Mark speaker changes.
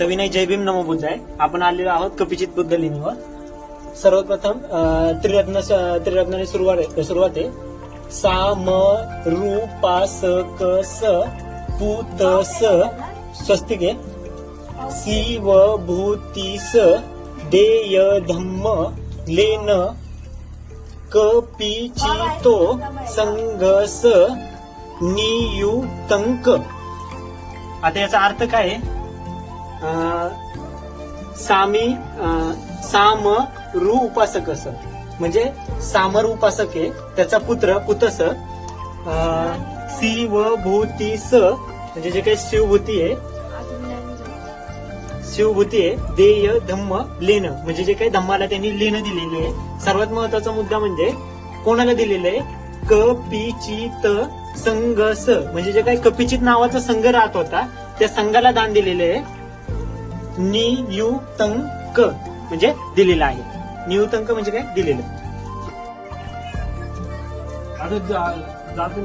Speaker 1: सविनय जय भीम नमो बुद्ध आपण आलेलो आहोत कपिचित बुद्ध लेणीवर सर्वप्रथम त्रिरत्न त्रिरत्नाने सुरुवात आहे सुरुवात आहे. सा म रू पा स क स पू त स. स्वस्तिक आहे. सी व भू ती स. दे य धम्म लेन क पी ची तो संग स. नियुतंक आता याचा अर्थ काय आहे? सामी साम रु उपासक अस म्हणजे सामर उपासक आहे त्याचा पुत्र पुतस अं, सी व भूती स. म्हणजे जे काही शिवभूती आहे शिवभूती आहे देय धम्म लेण म्हणजे जे काही धम्माला त्यांनी लेण दिलेली आहे. सर्वात महत्त्वाचा मुद्दा म्हणजे कोणाला दिलेलं आहे? कपिचित संघ स. म्हणजे जे काही कपिचित नावाचा संघ राहत होता त्या संघाला दान दिलेलं आहे. नियुतंक म्हणजे दिलेलं आहे. नियुतंक म्हणजे काय? दिलेलं.
Speaker 2: आता जातो